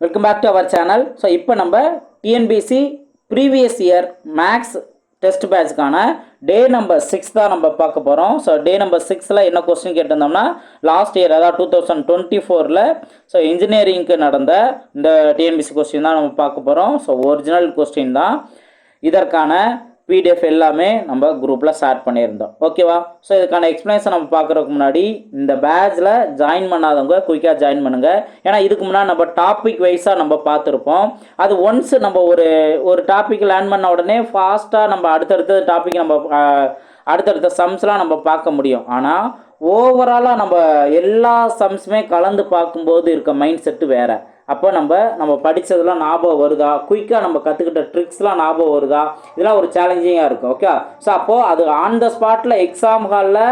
Welcome back to our channel so இப்போ நம்ம TNPSC previous year maths test பேட்ச்க்கான day number six தான் நம்ம பார்க்க போகிறோம் ஸோ டே நம்பர் சிக்ஸில் என்ன கொஸ்டின் கேட்டிருந்தோம்னா லாஸ்ட் இயர் அதாவது டூ தௌசண்ட் டுவெண்ட்டி ஃபோரில் ஸோ இன்ஜினியரிங்க்கு நடந்த இந்த டிஎன்பிசி கொஸ்டின் தான் நம்ம பார்க்க போகிறோம் ஸோ ஒரிஜினல் கொஸ்டின் தான். இதற்கான பிடிஎஃப் எல்லாமே நம்ம குரூப்பில் ஷேர் பண்ணியிருந்தோம். ஓகேவா ஸோ இதுக்கான எக்ஸ்பிளேஷன் நம்ம பார்க்குறதுக்கு முன்னாடி இந்த பேட்சில் ஜாயின் பண்ணாதவங்க குயிக்காக ஜாயின் பண்ணுங்கள் ஏன்னா இதுக்கு முன்னாடி நம்ம டாபிக் வைஸாக நம்ம பார்த்துருப்போம். அது ஒன்ஸ் நம்ம ஒரு ஒரு டாபிக் லேர்ன் பண்ண உடனே ஃபாஸ்ட்டாக நம்ம அடுத்தடுத்த டாபிக் நம்ம அடுத்தடுத்த சம்ஸ்லாம் நம்ம பார்க்க முடியும். ஆனால் ஓவராலாக நம்ம எல்லா சம்ஸுமே கலந்து பார்க்கும்போது இருக்க மைண்ட் செட்டு வேறு. அப்போ நம்ம நம்ம படித்ததெல்லாம் ஞாபகம் வருதா? குயிக்காக நம்ம கற்றுக்கிட்ட ட்ரிக்ஸ்லாம் ஞாபகம் வருதா? இதெல்லாம் ஒரு சேலஞ்சிங்காக இருக்கும் ஓகே ஸோ அப்போது அது ஆன் த ஸ்பாட்டில் எக்ஸாம் ஹாலில்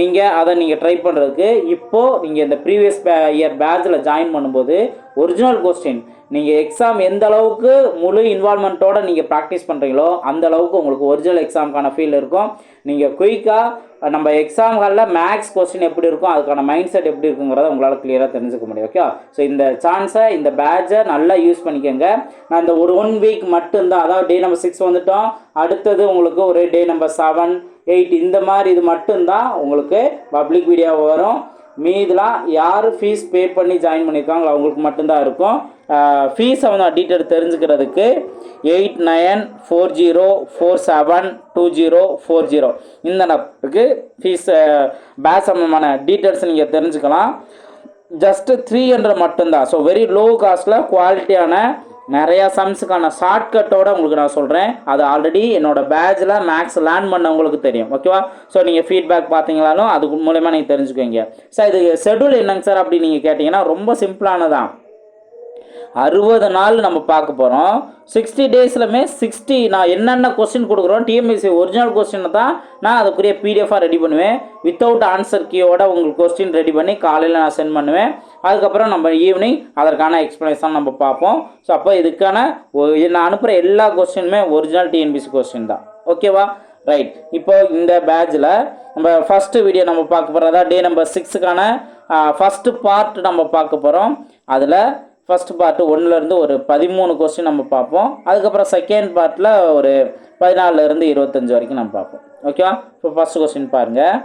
நீங்கள் அதை நீங்கள் ட்ரை பண்ணுறதுக்கு இப்போது நீங்கள் இந்த ப்ரீவியஸ் இயர் பேட்சில் ஜாயின் பண்ணும்போது ஒரிஜினல் கொஸ்டின் நீங்கள் எக்ஸாம் எந்த அளவுக்கு முழு இன்வால்மெண்ட்டோடு நீங்கள் ப்ராக்டிஸ் பண்ணுறீங்களோ அந்த அளவுக்கு உங்களுக்கு ஒரிஜினல் எக்ஸாமுக்கான ஃபீல் இருக்கும். நீங்கள் குயிக்காக நம்ம எக்ஸாம் ஹாலில் மேக்ஸ் கொஸ்டின் எப்படி இருக்கும் அதுக்கான மைண்ட் செட் எப்படி இருக்குங்கிறத உங்களால் கிளியராக தெரிஞ்சுக்க முடியும் ஓகே ஸோ இந்த சான்ஸை இந்த பேட்சை நல்லா யூஸ் பண்ணிக்கோங்க. நான் இந்த ஒரு ஒன் வீக் மட்டும்தான் அதாவது டே நம்பர் சிக்ஸ் வந்துட்டோம். அடுத்தது உங்களுக்கு ஒரு டே நம்பர் செவன் எயிட் இந்த மாதிரி இது மட்டும்தான் உங்களுக்கு பப்ளிக் வீடியோ வரும். மீதெலாம் யார் ஃபீஸ் பே பண்ணி ஜாயின் பண்ணியிருக்காங்களோ அவங்களுக்கு மட்டும்தான் இருக்கும். ஃபீஸை வந்து டீட்டெயில் தெரிஞ்சுக்கிறதுக்கு eight nine four zero four seven two zero four zero இந்த நம்பருக்கு ஃபீஸ் பேட்ச் சம்மந்தமான டீட்டெயில்ஸ் நீங்கள் தெரிஞ்சுக்கலாம். ஜஸ்ட்டு த்ரீ ஹண்ட்ரட் மட்டும்தான். ஸோ வெரி லோ காஸ்ட்டில் குவாலிட்டியான நிறையா சம்ஸுக்கான ஷார்ட்கட்டோட உங்களுக்கு நான் சொல்கிறேன் அது ஆல்ரெடி என்னோட பேட்சில் மேக்ஸ் லேர்ன் பண்ணவங்களுக்கு தெரியும். ஓகேவா ஸோ நீங்கள் ஃபீட்பேக் பார்த்தீங்களாலும் அது மூலயமா நீங்கள் தெரிஞ்சுக்குவீங்க. சார் இது ஷெட்யூல் என்னங்க சார் அப்படி நீங்கள் கேட்டிங்கன்னா ரொம்ப சிம்பிளானதான் அறுபது நாள் நம்ம பார்க்க போகிறோம் சிக்ஸ்டி டேஸ்லுமே சிக்ஸ்டி நான் என்னென்ன கொஸ்டின் கொடுக்குறோம் டிஎம்எஸ்சி ஒரிஜினல் கொஸ்டினை தான் நான் அதுக்குரிய பிடிஎஃபாக ரெடி பண்ணுவேன். வித்தவுட் ஆன்சர் கீயோட உங்களுக்கு கொஸ்டின் ரெடி பண்ணி காலையில் நான் சென்ட் பண்ணுவேன். அதுக்கப்புறம் நம்ம ஈவினிங் அதற்கான எக்ஸ்ப்ளனேஷன் நம்ம பார்ப்போம். ஸோ அப்போ இதுக்கான ஒ- நான் அனுப்புகிற எல்லா கொஸ்டினுமே ஒரிஜினல் டிஎன்பிசி கொஸ்டின் தான். ஓகேவா ரைட் இப்போ இந்த பேட்சில் நம்ம ஃபஸ்ட்டு வீடியோ நம்ம பார்க்க போகிறதா டே நம்பர் சிக்ஸுக்கான ஃபஸ்ட்டு பார்ட் நம்ம பார்க்க போகிறோம் அதில் ஃபர்ஸ்ட் பார்ட்டு ஒன்றுலேருந்து ஒரு பதிமூணு கொஸ்டின் நம்ம பார்ப்போம். அதுக்கப்புறம் செகண்ட் பார்ட்டில் ஒரு பதினாலுலேருந்து இருபத்தஞ்சி வரைக்கும் நம்ம பார்ப்போம். ஓகேவா இப்போ ஃபஸ்ட் கொஸ்டின் பாருங்கள்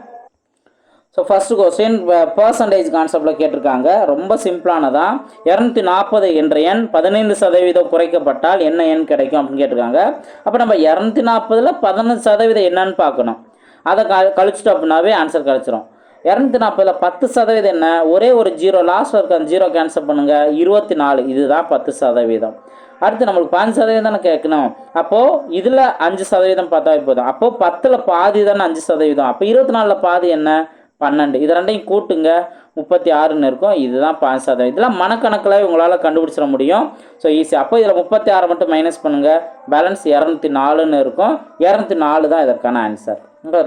ஸோ ஃபஸ்ட்டு கொஸ்டின் பர்சன்டேஜ் கான்செப்டில் கேட்டிருக்காங்க. ரொம்ப சிம்பிளானதான் இரநூத்தி நாற்பது என்ற எண் பதினைந்து சதவீதம் குறைக்கப்பட்டால் என்ன எண் கிடைக்கும் அப்படின்னு கேட்டிருக்காங்க. அப்போ நம்ம இரநூத்தி நாற்பதில் பதினஞ்சு சதவீதம் என்னன்னு பார்க்கணும். அதை க கழிச்சிட்டோம் அப்படின்னாவே ஆன்சர் கிடச்சிரும். இரநூத்தி நாற்பதில் பத்து சதவீதம் என்ன? ஒரே ஒரு ஜீரோ லாஸ்ட் இருக்க அந்த ஜீரோ கேன்சல் பண்ணுங்கள் இருபத்தி நாலு இதுதான் பத்து சதவீதம். அடுத்து நம்மளுக்கு பாஞ்சு சதவீதம் தானே கேட்கணும். அப்போது இதில் அஞ்சு சதவீதம் பார்த்தாவே போதும். அப்போது பத்தில் பாதி தானே அஞ்சு சதவீதம். அப்போ இருபத்தி நாலில் பாதி என்ன? பன்னெண்டு. இது ரெண்டையும் கூட்டுங்க. முப்பத்தி ஆறுன்னு இருக்கும். இதுதான் பாஞ்சு சதவீதம் இதெல்லாம் மனக்கணக்கில் உங்களால் கண்டுபிடிச்சிட முடியும். ஸோ ஈஸி அப்போ இதில் முப்பத்தி ஆறு மட்டும் மைனஸ் பண்ணுங்கள் பேலன்ஸ் இரநூத்தி நாலுன்னு இருக்கும். இரநூத்தி நாலு தான் இதற்கான ஆன்சர்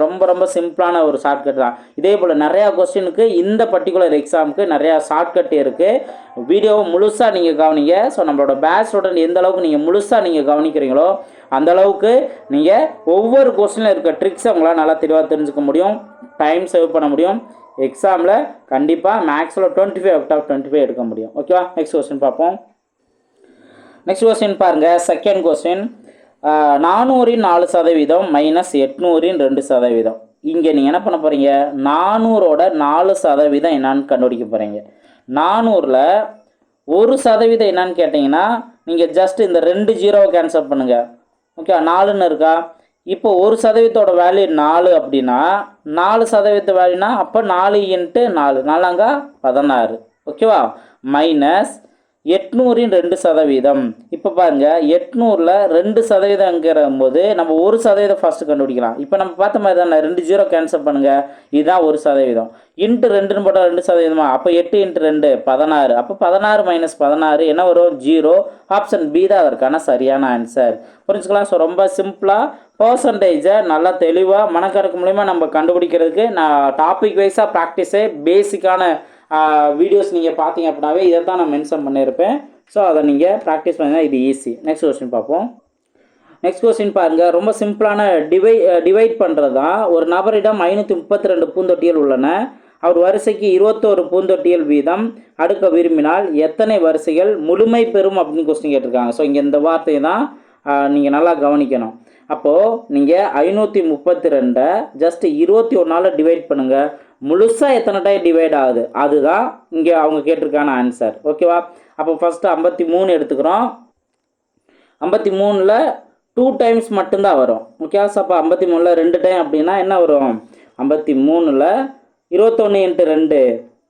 ரொம்ப ரொம்ப சிம்பிளான ஒரு ஷார்ட்கட் தான். இதே போல் நிறையா கொஸ்டினுக்கு இந்த பர்டிகுலர் எக்ஸாமுக்கு நிறையா ஷார்ட்கட் இருக்குது வீடியோவை முழுசாக நீங்கள் கவனிங்க. ஸோ நம்மளோட பேட்ச் ஸ்டூடெண்ட் எந்த அளவுக்கு நீங்கள் முழுசாக நீங்கள் கவனிக்கிறீங்களோ அந்த அளவுக்கு நீங்கள் ஒவ்வொரு கொஸ்டினில் இருக்க ட்ரிக்ஸை உங்களால் நல்லா தெளிவாக தெரிஞ்சுக்க முடியும். டைம் சேவ் பண்ண முடியும். எக்ஸாமில் கண்டிப்பாக மேக்ஸில் twenty five out of twenty five எடுக்க முடியும். ஓகேவா நெக்ஸ்ட் கொஸ்டின் பார்ப்போம். நெக்ஸ்ட் கொஸ்டின் பாருங்கள் செகண்ட் கொஸ்டின் நானூறின் நாலு சதவீதம் மைனஸ் எட்நூறின் ரெண்டு சதவீதம். இங்கே நீங்கள் என்ன பண்ண போகிறீங்க நானூறோட நாலு சதவீதம் என்னான்னு கண்டுபிடிக்க போகிறீங்க நானூறில் ஒரு சதவீதம் என்னான்னு கேட்டிங்கன்னா நீங்கள் ஜஸ்ட் இந்த ரெண்டு ஜீரோவை கேன்சல் பண்ணுங்கள் ஓகே நாலுன்னு இருக்கா? இப்போ ஒரு சதவீதத்தோட வேல்யூ நாலு அப்படின்னா நாலு சதவீத வேல்யூனா அப்போ நாலு இன்ட்டு நாலு. நாலாங்க பதினாறு. ஓகேவா மைனஸ் எட்நூறின் ரெண்டு சதவீதம். இப்போ பாருங்க எட்நூறில் ரெண்டு சதவீதங்கிற போது நம்ம ஒரு சதவீதம் ஃபஸ்ட்டு கண்டுபிடிக்கலாம். இப்போ நம்ம பார்த்த மாதிரி தானே ரெண்டு ஜீரோ கேன்சல் பண்ணுங்கள் இதுதான் ஒரு சதவீதம். இன்ட்டு ரெண்டுன்னு போட்டால் ரெண்டு சதவீதமா? அப்போ எட்டு இன்ட்டு ரெண்டு பதினாறு. அப்போ பதினாறு மைனஸ் பதினாறு என்ன வரும்? ஜீரோ ஆப்ஷன் பி தான் அதற்கான சரியான ஆன்சர் புரிஞ்சுக்கலாம்? ஸோ ரொம்ப சிம்பிளாக பர்சன்டேஜை நல்லா தெளிவாக மனக்கணக்கு மூலிமா நம்ம கண்டுபிடிக்கிறதுக்கு நான் டாபிக் வைஸாக ப்ராக்டிஸே பேசிக்கான வீடியோஸ் நீங்கள் பார்த்தீங்க அப்படின்னாவே இதை தான் நான் மென்ஷன் பண்ணியிருப்பேன். ஸோ அதை நீங்கள் ப்ராக்டிஸ் பண்ணிங்கன்னா இது ஈஸி நெக்ஸ்ட் கொஸ்டின் பார்ப்போம். நெக்ஸ்ட் கொஸ்டின் பாருங்கள் ரொம்ப சிம்பிளான டிவை டிவைட் பண்ணுறது தான் ஒரு நபரிடம் ஐநூற்றி முப்பத்தி ரெண்டு பூந்தொட்டிகள் உள்ளன. அவர் வரிசைக்கு இருபத்தோரு பூந்தொட்டியல் வீதம். அடுக்க விரும்பினால் எத்தனை வரிசைகள் முழுமை பெறும் அப்படின்னு கொஸ்டின் கேட்டிருக்காங்க. ஸோ இங்கே இந்த வார்த்தையை தான் நீங்கள் நல்லா கவனிக்கணும். அப்போது நீங்கள் ஐநூற்றி முப்பத்தி ரெண்டை ஜஸ்ட் இருபத்தி ஒன்றால் டிவைட் பண்ணுங்கள் முழுசாக எத்தனை டைம் டிவைட் ஆகுது? அதுதான் இங்கே அவங்க கேட்டிருக்கான ஆன்சர் ஓகேவா அப்போ ஃபஸ்ட்டு ஐம்பத்தி மூணு எடுத்துக்கிறோம். ஐம்பத்தி மூணில் டூ டைம்ஸ் மட்டும்தான் வரும். ஓகே அப்போ ஐம்பத்தி மூணில் ரெண்டு டைம் அப்படின்னா என்ன வரும்? ஐம்பத்தி மூணில் இருபத்தொன்று இன்ட்டு ரெண்டு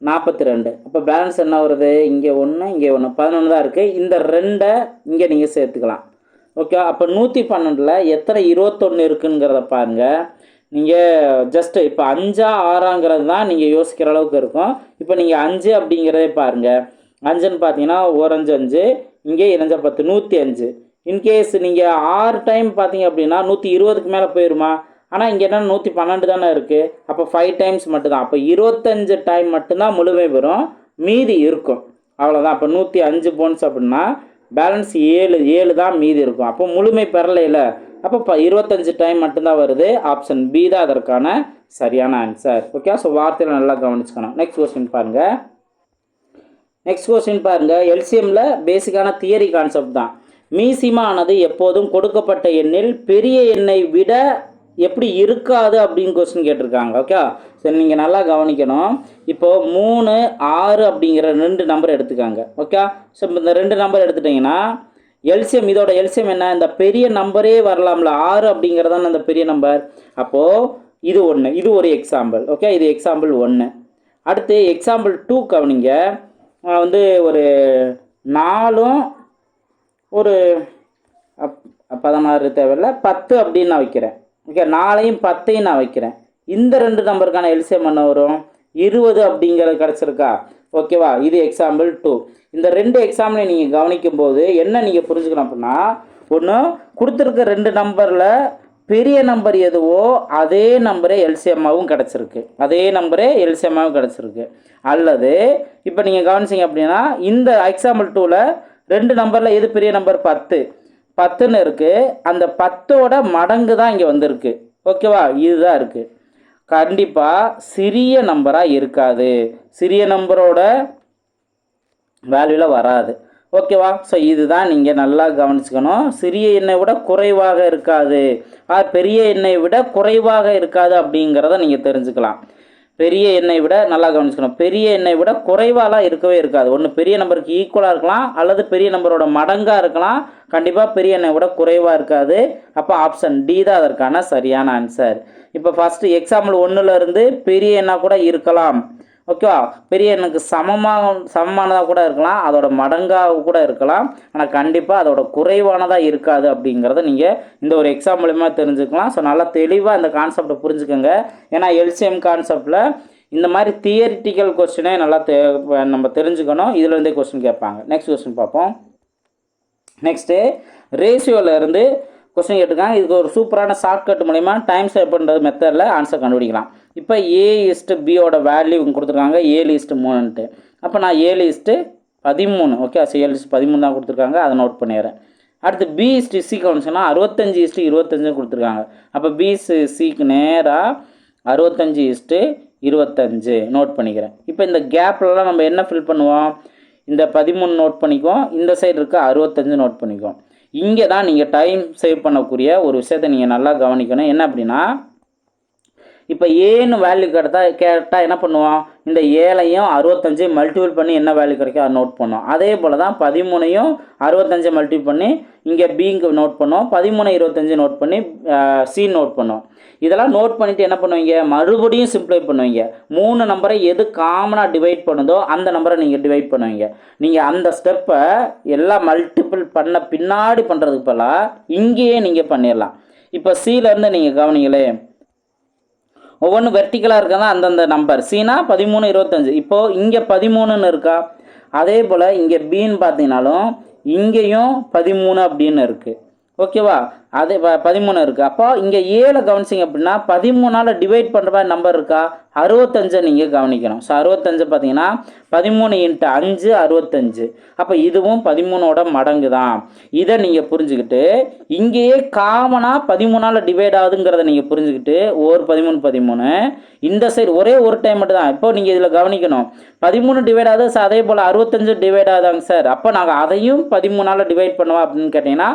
நாற்பத்தி ரெண்டு. அப்போ பேலன்ஸ் என்ன வருது? இங்கே ஒன்று இங்கே ஒன்று பதினொன்று தான் இருக்குது இந்த ரெண்டை இங்கே நீங்கள் சேர்த்துக்கலாம். ஓகே அப்போ நூற்றி பன்னெண்டில் எத்தனை இருபத்தொன்று இருக்குங்கிறத பாருங்கள் நீங்கள் ஜஸ்ட்டு இப்போ அஞ்சா ஆறாங்கிறது தான் நீங்கள் யோசிக்கிற அளவுக்கு இருக்கும். இப்போ நீங்கள் அஞ்சு அப்படிங்கிறதே பாருங்கள் அஞ்சுன்னு பார்த்தீங்கன்னா ஓரஞ்சு அஞ்சு இங்கே இணைஞ்ச பத்து நூற்றி அஞ்சு. இன்கேஸ் நீங்கள் ஆறு டைம் பார்த்தீங்க அப்படின்னா நூற்றி இருபதுக்கு மேலே போயிருமா? ஆனால் இங்கே என்ன நூற்றி பன்னெண்டு தானே இருக்குது அப்போ ஃபைவ் டைம்ஸ் மட்டும்தான். அப்போ இருபத்தஞ்சு டைம் மட்டும்தான் முழுமை வரும். மீதி இருக்கும். அவ்வளோதான் அப்போ நூற்றி அஞ்சு போன்ஸ் அப்படின்னா பேலன்ஸ் ஏழு ஏழு தான் மீதி இருக்கும். அப்போ முழுமை பெறலைல அப்போ இப்போ இருபத்தஞ்சு டைம் மட்டும்தான் வருது. ஆப்ஷன் பி தான் அதற்கான சரியான ஆன்சர் ஓகே ஸோ வார்த்தையில் நல்லா கவனிச்சுக்கணும். நெக்ஸ்ட் கொஸ்டின் பாருங்கள் நெக்ஸ்ட் கொஸ்டின் பாருங்கள் எல்சிஎம்மில் பேசிக்கான தியரி கான்செப்ட் தான். மீசிமானது எப்போதும் கொடுக்கப்பட்ட எண்ணில் பெரிய எண்ணை விட எப்படி இருக்காது அப்படின்னு கொஸ்டின் கேட்டிருக்காங்க. ஓகே சரி நீங்கள் நல்லா கவனிக்கணும். இப்போது மூணு ஆறு அப்படிங்கிற ரெண்டு நம்பர் எடுத்துக்காங்க. ஓகே ஸோ இந்த ரெண்டு நம்பர் எடுத்துட்டிங்கன்னா எல்சியம் இதோட எல்சியம் என்ன? இந்த பெரிய நம்பரே வரலாம்ல. ஆறு அப்படிங்கிறது தான் அந்த பெரிய நம்பர் அப்போது இது ஒன்று இது ஒரு எக்ஸாம்பிள் ஓகே இது எக்ஸாம்பிள் ஒன்று அடுத்து எக்ஸாம்பிள் டூ கவனிங்க. நான் வந்து ஒரு நாலும் ஒரு அப்- பதினாறு தேவையில்ல. பத்து அப்படின்னு நான் வைக்கிறேன். ஓகே நாளையும் பத்தையும் நான் வைக்கிறேன். இந்த ரெண்டு நம்பருக்கான எல்சிஎம் என்ன வரும். இருபது அப்படிங்கிறது கிடச்சிருக்கா? ஓகேவா இது எக்ஸாம்பிள் டூ இந்த ரெண்டு எக்ஸாம்பிளை நீங்கள் கவனிக்கும் போது என்ன நீங்கள் புரிஞ்சுக்கணும் அப்படின்னா ஒன்று கொடுத்துருக்க ரெண்டு நம்பரில் பெரிய நம்பர் எதுவோ அதே நம்பரே எல்சிஎம்மாவும் கிடச்சிருக்கு. அதே நம்பரே எல்சிஎம்மாவும் கிடச்சிருக்கு. அல்லது இப்போ நீங்கள் கவனிச்சிங்க அப்படின்னா இந்த எக்ஸாம்பிள் டூவில் ரெண்டு நம்பரில் எது பெரிய நம்பர்? பத்து. பத்துன்னு இருக்குது அந்த பத்தோட மடங்கு தான் இங்கே வந்திருக்கு. ஓகேவா இதுதான் இருக்குது கண்டிப்பாக சிறிய நம்பராக இருக்காது. சிறிய நம்பரோட வேல்யூவில் வராது. ஓகேவா? ஸோ இதுதான் நீங்கள் நல்லா கவனிச்சுக்கணும். சிறிய எண்ணை விட குறைவாக இருக்காது. ஆ பெரிய எண்ணை விட குறைவாக இருக்காது அப்படிங்கிறத நீங்கள் தெரிஞ்சுக்கலாம். பெரிய எண்ணை விட நல்லா கவனிச்சுக்கணும். பெரிய எண்ணை விட குறைவாலாம் இருக்கவே இருக்காது. ஒன்று பெரிய நம்பருக்கு ஈக்குவலாக இருக்கலாம். அல்லது பெரிய நம்பரோட மடங்காக இருக்கலாம். கண்டிப்பாக பெரிய எண்ணை விட குறைவாக இருக்காது. அப்போ ஆப்ஷன் டி தான் அதற்கான சரியான ஆன்சர் இப்போ ஃபஸ்ட்டு எக்ஸாம்பிள் ஒன்றுலேருந்து பெரிய எண்ணாக கூட இருக்கலாம். ஓகேவா பெரிய எண்ணுக்கு சமமாக சமமானதாக கூட இருக்கலாம். அதோட மடங்காக கூட இருக்கலாம். ஆனால் கண்டிப்பாக அதோட குறைவானதாக இருக்காது அப்படிங்கிறத நீங்கள் இந்த ஒரு எக்ஸாம் மூலிமா தெரிஞ்சுக்கலாம். ஸோ நல்லா தெளிவாக இந்த கான்செப்டை புரிஞ்சுக்கோங்க. ஏன்னா எல்சிஎம் கான்செப்டில் இந்த மாதிரி தியரிட்டிக்கல் கொஸ்டினே நல்லா தெ நம்ம தெரிஞ்சுக்கணும். இதுலேருந்தே கொஸ்டின் கேட்பாங்க. நெக்ஸ்ட் கொஸ்டின் பார்ப்போம். நெக்ஸ்ட்டு ரேஷியோவில் இருந்து கொஸ்டின் கேட்டிருக்காங்க. இதுக்கு ஒரு சூப்பரான ஷார்ட்கட் மூலிமா டைம் சேவ் பண்ணுறது மெத்தடில் ஆன்சர் கண்டுபிடிக்கலாம். இப்போ ஏ இஸ்ட்டு பியோட வேல்யூ கொடுத்துருக்காங்க. ஏழு இஸ்ட்டு மூணுன்ட்டு. அப்போ நான் ஏழு இஸ்ட்டு பதிமூணு. ஓகே ஸோ ஏழு இஸ்ட்டு பதிமூணு தான் கொடுத்துருக்காங்க. அதை நோட் பண்ணிடுறேன். அடுத்து பி இஸ்ட்டு சி கவனிச்சோன்னா அறுபத்தஞ்சு இஸ்ட்டு இருபத்தஞ்சு கொடுத்துருக்காங்க. அப்போ பி சிக்கு நேராக அறுபத்தஞ்சு இஸ்ட்டு இருபத்தஞ்சு. நோட் பண்ணிக்கிறேன். இப்போ இந்த கேப்லலாம் நம்ம என்ன ஃபில் பண்ணுவோம்? இந்த பதிமூணு நோட் பண்ணிக்குவோம். இந்த சைடு இருக்க அறுபத்தஞ்சு நோட் பண்ணிக்குவோம். இங்கே தான் நீங்கள் டைம் சேவ் பண்ணக்கூடிய ஒரு விஷயத்தை நீங்கள் நல்லா கவனிக்கணும். என்ன அப்படின்னா இப்போ ஏன்னு வேல்யூ கேட்டால் கேட்டால் என்ன பண்ணுவோம்? இந்த ஏழையும் அறுபத்தஞ்சையும் மல்டிபிள் பண்ணி என்ன வேல்யூ கிடைக்கும்? அதை நோட் பண்ணோம் அதே போல் தான் பதிமூணையும் அறுபத்தஞ்சை மல்டிபிள் பண்ணி இங்கே பிங்க்கு நோட் பண்ணோம் பதிமூணு இருபத்தஞ்சு நோட் பண்ணி சி நோட் பண்ணோம் இதெல்லாம் நோட் பண்ணிவிட்டு என்ன பண்ணுவீங்க? மறுபடியும் சிம்ப்ளை பண்ணுவீங்க. மூணு நம்பரை எது காமனாக டிவைட் பண்ணுதோ அந்த நம்பரை நீங்கள் டிவைட் பண்ணுவீங்க. நீங்கள் அந்த ஸ்டெப்பை எல்லாம் மல்டிபிள் பண்ண பின்னாடி பண்ணுறதுக்கு பதிலாக இங்கேயே நீங்கள் பண்ணிடலாம். இப்போ சிலேருந்து நீங்கள் கவனிங்களேன். ஒவ்வொன்றும் வெர்டிக்கலாக இருக்கா அந்தந்த நம்பர் சீனா பதிமூணு இருபத்தஞ்சு. இப்போது இங்கே பதிமூணுன்னு இருக்கா? அதே போல் இங்கே பின்னு பார்த்தீங்கனாலும் இங்கேயும் பதிமூணு அப்படின்னு இருக்குது ஓகேவா? அதே பதிமூணு இருக்குது அப்போ இங்கே ஏழை கவனிச்சிங்க அப்படின்னா பதிமூணால் டிவைட் பண்ணுற மாதிரி நம்பர் இருக்கா? அறுபத்தஞ்சை நீங்கள் கவனிக்கணும். ஸோ அறுபத்தஞ்சு பார்த்தீங்கன்னா பதிமூணு இன்ட்டு அஞ்சு அறுபத்தஞ்சு அப்போ இதுவும் பதிமூணோட மடங்கு தான். இதை நீங்கள் புரிஞ்சுக்கிட்டு இங்கேயே காமனாக பதிமூணால் டிவைட் ஆகுதுங்கிறத நீங்கள் புரிஞ்சுக்கிட்டு ஒரு பதிமூணு பதிமூணு. இந்த சைடு ஒரே ஒரு டைம் மட்டும் தான். இப்போ நீங்கள் இதில் கவனிக்கணும். பதிமூணு டிவைட் ஆகுது சார் அதே போல் அறுபத்தஞ்சு டிவைட் ஆகுதாங்க சார் அப்போ நாங்கள் அதையும் பதிமூணால் டிவைட் பண்ணுவோம் அப்படின்னு கேட்டிங்கன்னா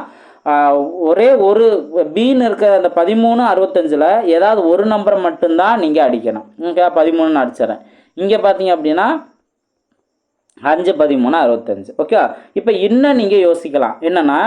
ஒரே ஒரு பீன் இருக்கிற அந்த பதிமூணு அறுபத்தஞ்சில் ஏதாவது ஒரு நம்பரை மட்டும்தான் நீங்கள் அடிக்கணும். ஓகே பதிமூணுன்னு அடிச்சிடறேன். இங்கே பார்த்தீங்க அப்படின்னா அஞ்சு பதிமூணு அறுபத்தஞ்சு. ஓகே இப்போ இன்னும் நீங்கள் யோசிக்கலாம். என்னென்னா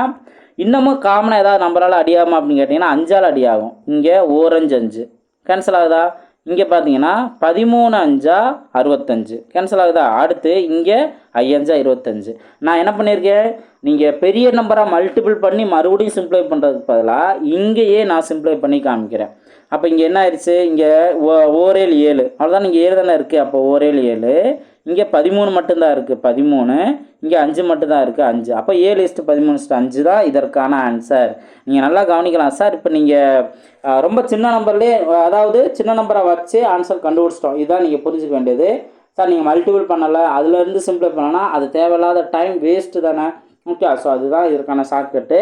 இன்னமும் காமனாக ஏதாவது நம்பரால் அடியாமல் அப்படின்னு கேட்டிங்கன்னா அஞ்சால் அடியாகும். இங்கே ஓரஞ்சு அஞ்சு. கேன்சல் ஆகுதா? இங்கே பார்த்தீங்கன்னா பதிமூணு அஞ்சா அறுபத்தஞ்சு. கேன்சல் ஆகுதா? அடுத்து இங்கே ஐயஞ்சா இருபத்தஞ்சு. நான் என்ன பண்ணியிருக்கேன் நீங்கள் பெரிய நம்பராக மல்டிபிள் பண்ணி மறுபடியும் சிம்ப்ளை பண்ணுறதுக்கு பதிலாக இங்கேயே நான் சிம்ப்ளை பண்ணி காமிக்கிறேன். அப்போ இங்கே என்ன ஆயிடுச்சு இங்கே ஓ ஓரேல் ஏழு. அவ்வளோதான் இங்கே ஏழு தானே இருக்குது அப்போ ஓரேல் ஏழு. இங்கே பதிமூணு மட்டும்தான் இருக்குது பதிமூணு இங்கே அஞ்சு மட்டும்தான் இருக்குது அஞ்சு. அப்போ ஏழு இஸ்ட்டு பதிமூணு இஸ்ட்டு அஞ்சு தான் இதற்கான ஆன்சர் நீங்கள் நல்லா கவனிக்கலாம். சார் இப்போ நீங்கள் ரொம்ப சின்ன நம்பர்லேயே அதாவது சின்ன நம்பரை வச்சு ஆன்சர் கண்டுபிடிச்சிட்டோம். இதுதான் நீங்கள் புரிஞ்சுக்க வேண்டியது. சார் நீங்கள் மல்டிபிள் பண்ணலை. அதுலேருந்து சிம்பிளை பண்ணலாம் அது தேவையில்லாத டைம் வேஸ்ட்டு தானே. ஓகே ஸோ அதுதான் இதற்கான ஷார்ட்கட்டு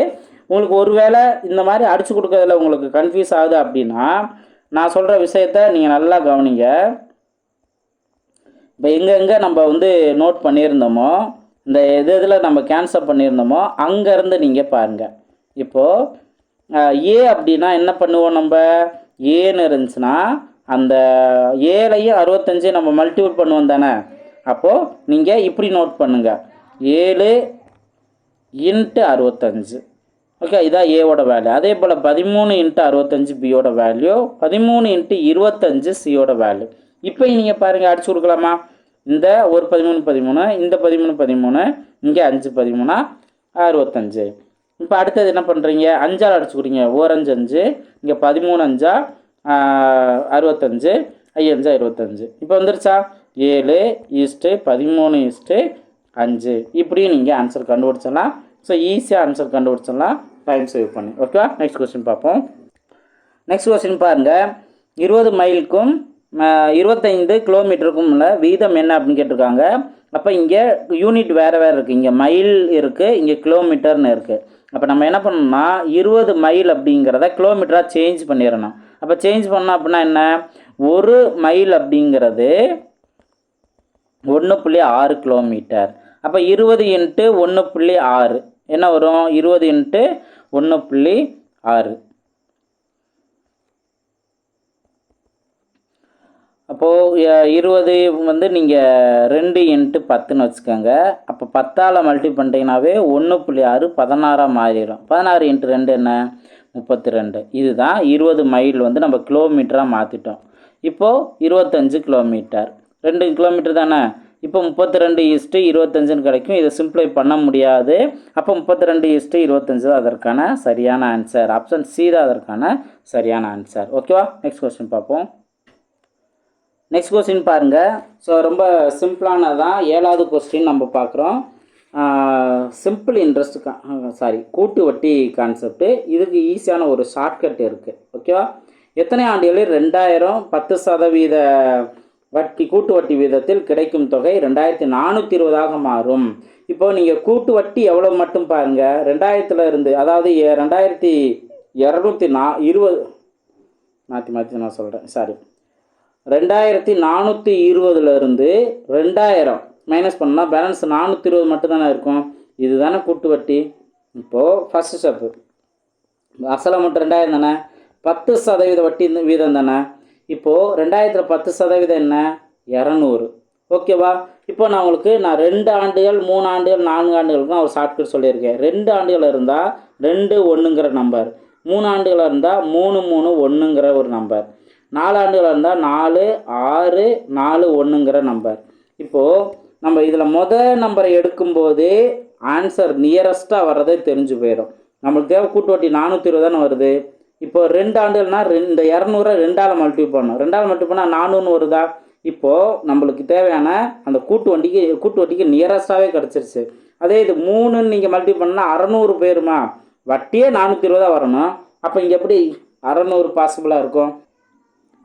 உங்களுக்கு ஒருவேளை இந்த மாதிரி அடிச்சு கொடுக்கறதுல உங்களுக்கு கன்ஃபியூஸ் ஆகுது அப்படின்னா நான் சொல்கிற விஷயத்த நீங்கள் நல்லா கவனிங்க. இப்போ எங்கெங்கே நம்ம வந்து நோட் பண்ணியிருந்தோமோ இந்த எது இதில் நம்ம கேன்சல் பண்ணியிருந்தோமோ அங்கேருந்து நீங்கள் பாருங்கள் இப்போது ஏ அப்படின்னா என்ன பண்ணுவோம் நம்ம? ஏன்னு இருந்துச்சுன்னா அந்த ஏழையும் அறுபத்தஞ்சு நம்ம மல்டிபிள் பண்ணுவோம் தானே? அப்போது நீங்கள் இப்படி நோட் பண்ணுங்கள் ஏழு இன்ட்டு அறுபத்தஞ்சு. ஓகே இதான் ஏவோட வேல்யூ அதே போல் பதிமூணு இன்ட்டு அறுபத்தஞ்சு பியோட வேல்யூ பதிமூணு இன்ட்டு இருபத்தஞ்சு சியோட வேல்யூ இப்போ நீங்கள் பாருங்கள் அடிச்சு கொடுக்கலாமா? இந்த ஒரு பதிமூணு பதிமூணு இந்த பதிமூணு பதிமூணு இங்கே அஞ்சு பதிமூணா அறுபத்தஞ்சு. இப்போ அடுத்தது என்ன பண்ணுறீங்க அஞ்சால் அடிச்சு கொடுங்க. ஓரஞ்சு அஞ்சு இங்கே பதிமூணு அஞ்சா அறுபத்தஞ்சு ஐயஞ்சா இருபத்தஞ்சு. இப்போ வந்துருச்சா? ஏழு ஈஸ்ட்டு பதிமூணு ஈஸ்ட்டு அஞ்சு. இப்படியும் நீங்கள் ஆன்சர் கண்டுபிடிச்சிடலாம். ஸோ ஈஸியாக ஆன்சர் கண்டுபிடிச்சிடலாம். டைம் சேவ் பண்ணி. ஓகேவா நெக்ஸ்ட் கொஸ்டின் பார்ப்போம். நெக்ஸ்ட் கொஸ்டின் பாருங்கள் இருபது மைலுக்கும் இருபத்தைந்து கிலோமீட்டருக்கும் உள்ள வீதம் என்ன அப்படின்னு கேட்டிருக்காங்க. அப்போ இங்கே யூனிட் வேறு வேறு இருக்குது இங்கே மைல் இருக்குது இங்கே கிலோமீட்டர்னு இருக்குது அப்போ நம்ம என்ன பண்ணணும்னா இருபது மைல் அப்படிங்கிறத கிலோமீட்டராக சேஞ்ச் பண்ணிடணும். அப்போ சேஞ்ச் பண்ணோம் அப்படின்னா என்ன? ஒரு மைல் அப்படிங்கிறது ஒன்று புள்ளி ஆறு கிலோமீட்டர் அப்போ இருபது இன்ட்டு ஒன்று புள்ளி ஆறு. என்ன வரும்? இருபது இன்ட்டு ஒன்று புள்ளி ஆறு. அப்போது இருபது வந்து நீங்கள் ரெண்டு இன்ட்டு பத்துன்னு வச்சுக்கோங்க. அப்போ பத்தால் மல்டி பண்ணிட்டீங்கன்னாவே ஒன்று புள்ளி ஆறு பதினாறாக மாறிடும். பதினாறு இன்ட்டு ரெண்டு என்ன? முப்பத்தி ரெண்டு இதுதான் இருபது மைல் வந்து நம்ம கிலோமீட்டராக மாற்றிட்டோம் இப்போது இருபத்தஞ்சு கிலோமீட்டர் ரெண்டு கிலோமீட்டர் தானே? இப்போ முப்பத்தி ரெண்டு ஈஸ்ட்டு இருபத்தஞ்சுன்னு கிடைக்கும். இதை சிம்ப்ளை பண்ண முடியாது. அப்போ முப்பத்தி ரெண்டு ஈஸ்ட்டு இருபத்தஞ்சு தான் அதற்கான சரியான ஆன்சர் ஆப்ஷன் சி தான் அதற்கான சரியான ஆன்சர் ஓகேவா நெக்ஸ்ட் கொஸ்டின் பார்ப்போம். நெக்ஸ்ட் கொஸ்டின் பாருங்கள் ஸோ ரொம்ப சிம்பிளானதான் ஏழாவது கொஸ்டின் நம்ம பார்க்குறோம். சிம்பிள் இன்ட்ரெஸ்ட் சாரி கூட்டு வட்டி கான்செப்ட்டு இதுக்கு ஈஸியான ஒரு ஷார்ட்கட் இருக்குது ஓகேவா எத்தனை ஆண்டுகளில் ரெண்டாயிரம் பத்து சதவீத வட்டி கூட்டு வட்டி வீதத்தில் கிடைக்கும் தொகை ரெண்டாயிரத்தி நானூற்றி இருபதாக மாறும். இப்போது நீங்கள் கூட்டு வட்டி எவ்வளோ மட்டும் பாருங்கள் ரெண்டாயிரத்தில் இருந்து அதாவது ரெண்டாயிரத்தி இரநூத்தி நா இருபது மாற்றி மாற்றி நான் சொல்கிறேன் சாரி ரெண்டாயிரத்தி நானூற்றி இருபதுலேருந்து ரெண்டாயிரம் மைனஸ் பண்ணால் பேலன்ஸ் நானூற்றி இருபது மட்டும்தானே இருக்கும். இதுதானே கூட்டு வட்டி இப்போது ஃபஸ்ட்டு ஸ்டெப்பு அசலை மட்டும் ரெண்டாயிரம் தானே? பத்து சதவீத வட்டி வீதம் தானே? இப்போது ரெண்டாயிரத்தில் பத்து சதவீதம் என்ன? இரநூறு. ஓகேவா இப்போ நான் உங்களுக்கு நான் ரெண்டு ஆண்டுகள் மூணு ஆண்டுகள் நான்கு ஆண்டுகளுக்கு நான் ஒரு ஷார்ட்கட் சொல்லியிருக்கேன். ரெண்டு ஆண்டுகள் இருந்தால் ரெண்டு ஒன்றுங்கிற நம்பர் மூணு ஆண்டுகளாக இருந்தால் மூணு மூணு ஒன்றுங்கிற ஒரு நம்பர் நாலு இருந்தால் நாலு ஆறு நாலு ஒன்றுங்கிற நம்பர் இப்போது நம்ம இதில் முத நம்பரை எடுக்கும்போது ஆன்சர் நியரஸ்ட்டாக வர்றதே தெரிஞ்சு போயிடும். நம்மளுக்கு தேவை கூட்டு வட்டி நானூற்றி இருபது தானே வருது. இப்போ ரெண்டு ஆண்டுகள்னா ரெண்டு இரநூறுவா ரெண்டால் மல்டி பண்ணணும். ரெண்டால் மல்டி பண்ணால் நானூறு வருதா? இப்போது நம்மளுக்கு தேவையான அந்த கூட்டு வண்டிக்கு கூட்டு வட்டிக்கு நியரஸ்ட்டாகவே கிடச்சிருச்சு. அதே இது மூணுன்னு நீங்கள் மல்டி பண்ணால் அறநூறு போயிருமா? வட்டியே நானூற்றி இருபதாக வரணும். அப்போ இங்கே எப்படி அறநூறு பாசிபிளாக இருக்கும்?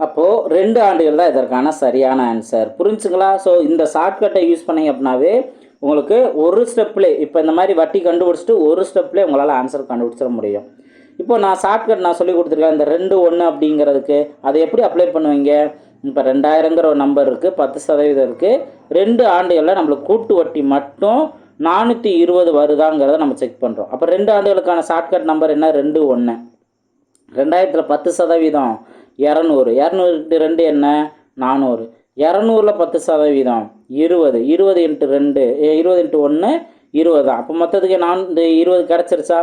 அப்போது ரெண்டு ஆண்டுகள் தான் இதற்கான சரியான ஆன்சர் புரிஞ்சுங்களா? ஸோ இந்த ஷார்ட்கட்டை யூஸ் பண்ணீங்க அப்படின்னாவே உங்களுக்கு ஒரு ஸ்டெப்லேயே இப்போ இந்த மாதிரி வட்டி கண்டுபிடிச்சிட்டு ஒரு ஸ்டெப்லேயே உங்களால் ஆன்சர் கண்டுபிடிச்சிட முடியும். இப்போ நான் ஷார்ட்கட் நான் சொல்லி கொடுத்துருக்கேன் இந்த ரெண்டு ஒன்று அப்படிங்கிறதுக்கு அதை எப்படி அப்ளை பண்ணுவீங்க? இப்போ ரெண்டாயிரங்கிற ஒரு நம்பர் இருக்குது பத்து சதவீதம் இருக்குது ரெண்டு ஆண்டுகளில் நம்மளுக்கு கூட்டு வட்டி மட்டும் நானூற்றி இருபது வருதாங்கிறத நம்ம செக் பண்ணுறோம் அப்போ ரெண்டு ஆண்டுகளுக்கான ஷார்ட்கட் நம்பர் என்ன? ரெண்டு ஒன்று ரெண்டாயிரத்தில் பத்து சதவீதம். இரநூறு. இரநூறு ரெண்டு என்ன? நானூறு. இரநூறுல பத்து சதவீதம். இருபது. இருபது இன்ட்டு ரெண்டு. ஏ, இருபது இன்ட்டு ஒன்று இருபது தான். அப்போ மொத்தத்துக்கு நான் இந்த இருபது கிடச்சிருச்சா?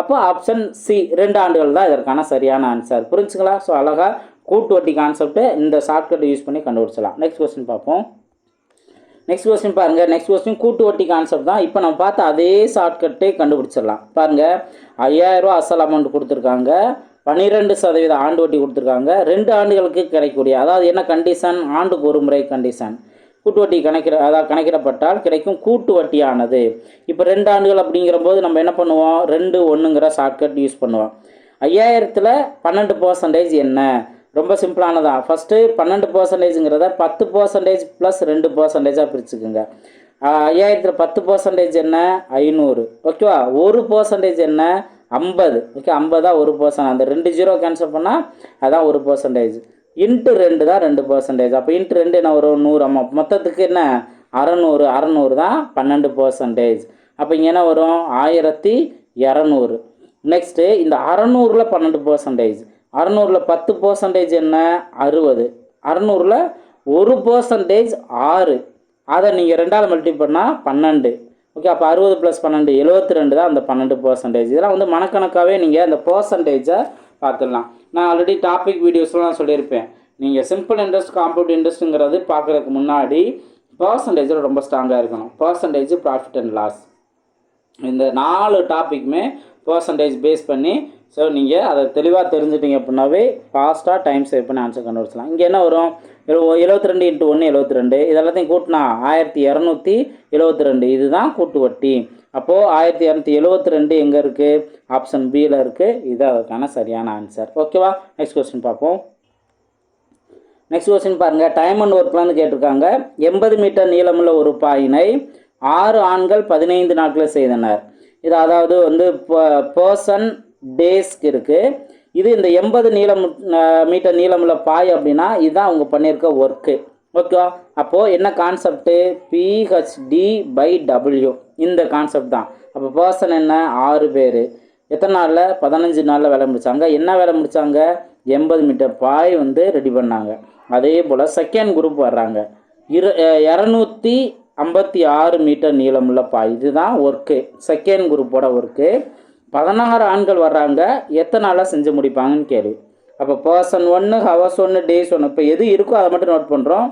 அப்போ ஆப்ஷன் சி ரெண்டு ஆண்டுகள் தான் இதற்கான சரியான ஆன்சர் புரிஞ்சுங்களா? ஸோ அழகாக கூட்டு வட்டி கான்செப்ட்டு இந்த ஷார்ட்கட்டை யூஸ் பண்ணி கண்டுபிடிச்சலாம் நெக்ஸ்ட் கொஸ்டின் பார்ப்போம். நெக்ஸ்ட் கொஸ்டின் பாருங்கள் நெக்ஸ்ட் கொஸ்டின் கூட்டு வட்டி கான்செப்ட் தான். இப்போ நம்ம பார்த்த அதே ஷார்ட்கட்டே கண்டுபிடிச்சிடலாம். பாருங்கள் ஐயாயிரம் ரூபா அசல் அமௌண்ட் கொடுத்துருக்காங்க. பன்னிரெண்டு சதவீத ஆண்டு வட்டி கொடுத்துருக்காங்க. ரெண்டு ஆண்டுகளுக்கு கிடைக்கக்கூடிய அதாவது என்ன கண்டிஷன் ஆண்டுக்கு ஒரு முறை கண்டிஷன் கூட்டு வட்டி கணக்கிட அதாவது கணக்கிடப்பட்டால் கிடைக்கும் கூட்டு வட்டியானது. இப்போ ரெண்டு ஆண்டுகள் அப்படிங்கிற போது நம்ம என்ன பண்ணுவோம்? ரெண்டு ஒன்றுங்கிற ஷார்ட்கட் யூஸ் பண்ணுவோம். ஐயாயிரத்தில் பன்னெண்டு பர்சன்டேஜ் என்ன? ரொம்ப சிம்பிளானதா ஃபஸ்ட்டு பன்னெண்டு பர்சன்டேஜுங்கிறத பத்து பர்சன்டேஜ் ப்ளஸ் ரெண்டு பர்சன்டேஜாக பிரிச்சுக்குங்க. ஐயாயிரத்தில் பத்து பர்சன்டேஜ் என்ன? ஐநூறு. ஓகேவா ஒரு பர்சன்டேஜ் என்ன? ஐம்பது. ஓகே ஐம்பதா ஒரு பர்சன்ட் அந்த ரெண்டு ஜீரோ கேன்சல் பண்ணால் அதான் ஒரு பர்சன்டேஜ் இன்ட்டு ரெண்டு தான் ரெண்டு பர்சன்டேஜ் அப்போ இன்ட்டு ரெண்டு என்ன ஒரு நூறு. அம்மா மொத்தத்துக்கு என்ன? அறநூறு. அறநூறு தான் பன்னெண்டு பர்சன்டேஜ் அப்போ இங்கே என்ன வரும்? ஆயிரத்தி இரநூறு. நெக்ஸ்ட்டு இந்த அறநூறில் பன்னெண்டு பர்சன்டேஜ் அறநூறில் பத்து பர்சன்டேஜ் என்ன? அறுபது. அறநூறில் ஒரு பர்சன்டேஜ் ஆறு. அதை நீங்கள் ரெண்டாவது மல்டி பண்ணால் பன்னெண்டு. ஓகே அப்போ அறுபது ப்ளஸ் பன்னெண்டு எழுபத்தி ரெண்டு தான் அந்த பன்னெண்டு பர்சன்டேஜ் இதெல்லாம் வந்து மனக்கணக்காகவே நீங்கள் அந்த பர்சன்டேஜை பார்த்துடலாம். நான் ஆல்ரெடி டாபிக் வீடியோஸ்லாம் சொல்லியிருப்பேன். நீங்கள் சிம்பிள் இன்ட்ரெஸ்ட் காம்பவுண்ட் இன்ட்ரெஸ்ட்டுங்கிறது பார்க்குறதுக்கு முன்னாடி பர்சன்டேஜில் ரொம்ப ஸ்ட்ராங்காக இருக்கணும். பர்சன்டேஜ் ப்ராஃபிட் அண்ட் லாஸ் இந்த நாலு டாப்பிக்குமே பர்சன்டேஜ் பேஸ் பண்ணி ஸோ நீங்கள் அதை தெளிவாக தெரிஞ்சிட்டிங்க அப்படின்னாவே ஃபாஸ்ட்டாக டைம் சேவ் பண்ணி ஆன்சர் கண்டுபிடிச்சலாம் இங்கே என்ன வரும்? எழுபத்தி ரெண்டு இன்ட்டு ஒன்று எழுபத்தி ரெண்டு இதெல்லாத்தையும் கூட்டினா ஆயிரத்தி இரநூத்தி எழுபத்தி ரெண்டு இதுதான் கூட்டு வட்டி. அப்போது ஆயிரத்தி இரநூத்தி எழுபத்தி ரெண்டு எங்கே இருக்குது ஆப்ஷன் பியில் இருக்குது இது அதுக்கான சரியான ஆன்சர் ஓகேவா நெக்ஸ்ட் கொஸ்டின் பார்ப்போம். நெக்ஸ்ட் கொஸ்டின் பாருங்கள் டைம் அண்ட் ஒர்க்லேருந்து கேட்டிருக்காங்க. எண்பது மீட்டர் நீளமுள்ள ஒரு பாயினை ஆறு ஆண்கள் பதினைந்து நாட்களில் செய்தனர். இது அதாவது வந்து பர்சன் டேஸ்க்கு இருக்குது இது இந்த எண்பது நீளம் மீட்டர் நீளமுள்ள பாய் அப்படின்னா இதுதான் அவங்க பண்ணியிருக்க ஒர்க்கு ஓகேவா அப்போது என்ன கான்செப்ட்டு பிஹெச்டி பை டபிள்யூ இந்த கான்செப்ட் தான். அப்போ பர்சன் என்ன? ஆறு பேர். எத்தனை நாளில்? பதினஞ்சு நாளில் வேலை முடித்தாங்க என்ன வேலை முடிச்சாங்க? எண்பது மீட்டர் பாய் வந்து ரெடி பண்ணாங்க. அதே போல் செகண்ட் குரூப் வர்றாங்க. இரு இரநூத்தி ஐம்பத்தி ஆறு மீட்டர் நீளமுள்ள பாய். இதுதான் ஒர்க்கு செகண்ட் குரூப்போட ஒர்க்கு பதினாறு ஆண்கள் வர்றாங்க எத்தனை நாளாக செஞ்சு முடிப்பாங்கன்னு கேள்வி அப்போ பர்சன் ஒன்று ஹவர்ஸ் ஒன்று டேஸ் ஒன்று இப்போ எது இருக்கோ அதை மட்டும் நோட் பண்ணுறோம்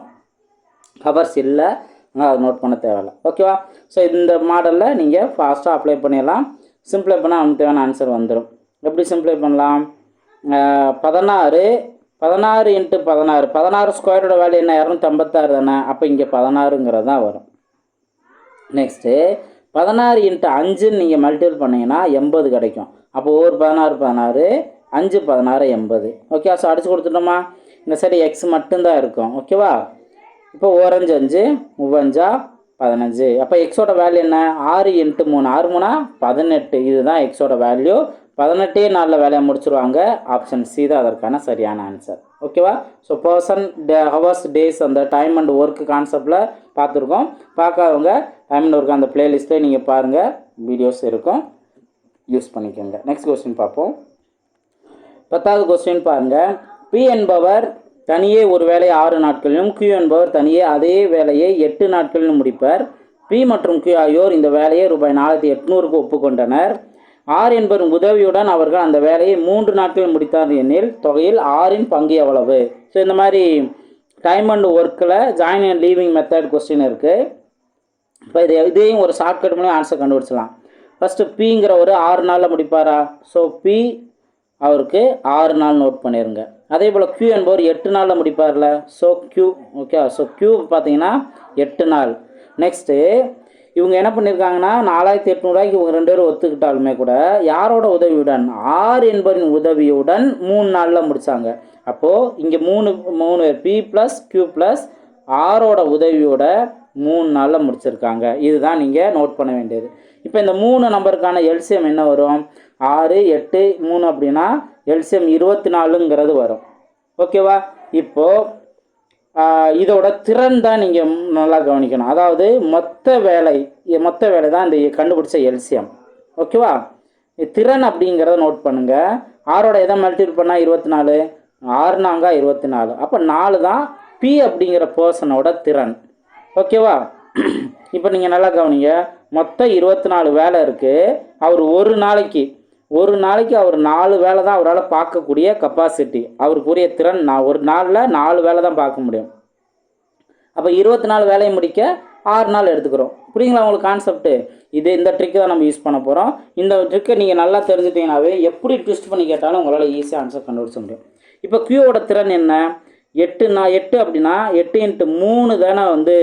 ஹவர்ஸ் இல்லை ஆனால் அதை நோட் பண்ண தேவையில்ல. ஓகேவா ஸோ இந்த மாடலில் நீங்கள் ஃபாஸ்ட்டாக அப்ளை பண்ணிடலாம். சிம்பிளை பண்ணால் அவனுக்கு தேவையான ஆன்சர் வந்துடும் எப்படி சிம்பிளை பண்ணலாம்? பதினாறு பதினாறு இன்ட்டு பதினாறு. பதினாறு ஸ்கொயரோட வேல்யூ என்ன? இரநூத்தி ஐம்பத்தாறு தானே. அப்போ இங்கே பதினாறுங்கிறது தான் வரும். நெக்ஸ்ட்டு பதினாறு இன்ட்டு அஞ்சுன்னு நீங்கள் மல்டிபிள் பண்ணீங்கன்னா எண்பது கிடைக்கும். அப்போ ஒரு பதினாறு பதினாறு அஞ்சு பதினாறு எண்பது. ஓகே ஸோ அடிச்சு கொடுத்துட்டோமா? இந்த சைடு எக்ஸ் மட்டும்தான் இருக்கும். ஓகேவா இப்போ ஓரஞ்சு அஞ்சு மூவஞ்சா பதினஞ்சு. அப்போ எக்ஸோட வேல்யூ என்ன? ஆறு இன்ட்டு மூணு. ஆறு மூணா? பதினெட்டு. இதுதான் எக்ஸோட வேல்யூ பதினெட்டே நாளில் வேலையை முடிச்சுருவாங்க. ஆப்ஷன் சி தான் அதற்கான சரியான ஆன்சர் ஓகேவா so person day hours days அந்த டைம் அண்ட் ஒர்க் கான்செப்டில் பார்த்துருக்கோம். பார்க்காதவங்க டைம் அண்ட் ஒர்க் அந்த பிளேலிஸ்ட்டே நீங்கள் பாருங்கள் வீடியோஸ் இருக்கும். யூஸ் பண்ணிக்கோங்க. நெக்ஸ்ட் கொஸ்டின் பார்ப்போம். பத்தாவது கொஸ்டின் பாருங்கள் பி என்பவர் தனியே ஒரு வேலையை ஆறு நாட்களிலும் கியூ என்பவர் தனியே அதே வேலையை எட்டு நாட்களிலும் முடிப்பர். பி மற்றும் கியூ ஆகியோர் இந்த வேலையை ரூபாய் நாலாயிரத்தி எட்நூறுக்கு ஒப்புக்கொண்டனர். ஆர் என்பவரின் உதவியுடன் அவர்கள் அந்த வேலையை மூன்று நாட்களில் முடித்தார் எனில் தொகையில் ஆறின் பங்கு எவ்வளவு? ஸோ இந்த மாதிரி டைம் அண்ட் ஒர்க்கில் join and leaving method question இருக்குது இப்போ இது இதையும் ஒரு ஷார்ட்கட் மூலம் ஆன்சர் கண்டுபிடிச்சலாம் ஃபஸ்ட்டு பிங்கிற ஒரு ஆறு நாளில் முடிப்பாரா? ஸோ பி அவருக்கு ஆறு நாள் நோட் பண்ணிடுங்க அதே போல் க்யூ என்பவர் எட்டு நாளில் முடிப்பார்ல? So Q okay so Q பார்த்தீங்கன்னா எட்டு நாள். நெக்ஸ்ட்டு இவங்க என்ன பண்ணியிருக்காங்கன்னா நாலாயிரத்தி எட்நூறுவாய்க்கு இவங்க ரெண்டு பேரும் ஒத்துக்கிட்டாலுமே கூட யாரோட உதவியுடன்? ஆர் என்பவரின் உதவியுடன் மூணு நாளில் முடித்தாங்க அப்போது இங்கே மூணு மூணு பி ப்ளஸ் க்யூ ப்ளஸ் ஆரோட உதவியோட மூணு நாளில் முடிச்சிருக்காங்க. இதுதான் நீங்கள் நோட் பண்ண வேண்டியது. இப்போ இந்த மூணு நம்பருக்கான எல்சிஎம் என்ன வரும்? ஆறு எட்டு மூணு அப்படின்னா எல்சிஎம் இருபத்தி நாலுங்கிறது வரும். ஓகேவா இப்போது இதோட திறன் தான் நீங்கள் நல்லா கவனிக்கணும். அதாவது மொத்த வேலை மொத்த வேலை தான் இந்த கண்டுபிடிச்ச எல்சிஎம் ஓகேவா திறன் அப்படிங்கிறத நோட் பண்ணுங்கள் ஆறோட எதை மல்டிபிள் பண்ணால் இருபத்தி நாலு ஆறு நாங்கா இருபத்தி நாலு அப்போ நாலு தான் பி அப்படிங்கிற பர்சனோட திறன். ஓகேவா? இப்போ நீங்கள் நல்லா கவனிங்க. மொத்தம் இருபத்தி நாலு வேலை இருக்குது அவர் ஒரு நாளைக்கு ஒரு நாளைக்கு அவர் நாலு வேலை தான் அவரால் பார்க்கக்கூடிய கெப்பாசிட்டி அவருக்குரிய திறன் நான் ஒரு நாளில் நாலு வேலை தான் பார்க்க முடியும். அப்போ இருபத்தி நாலு வேலையை முடிக்க ஆறு நாள் எடுத்துக்கிறோம். புரியுங்களா உங்களுக்கு கான்செப்ட்டு இது இந்த ட்ரிக்கு தான் நம்ம யூஸ் பண்ண போகிறோம் இந்த ட்ரிக்கை நீங்கள் நல்லா தெரிஞ்சுட்டீங்கன்னாவே எப்படி ட்விஸ்ட் பண்ணி கேட்டாலும் உங்களால் ஈஸியாக ஆன்சர் கண்டுபிடிச்ச முடியும். இப்போ கியூவோட திறன் என்ன? எட்டு நான் எட்டு அப்படின்னா எட்டு இன்ட்டு மூணு தானே வந்து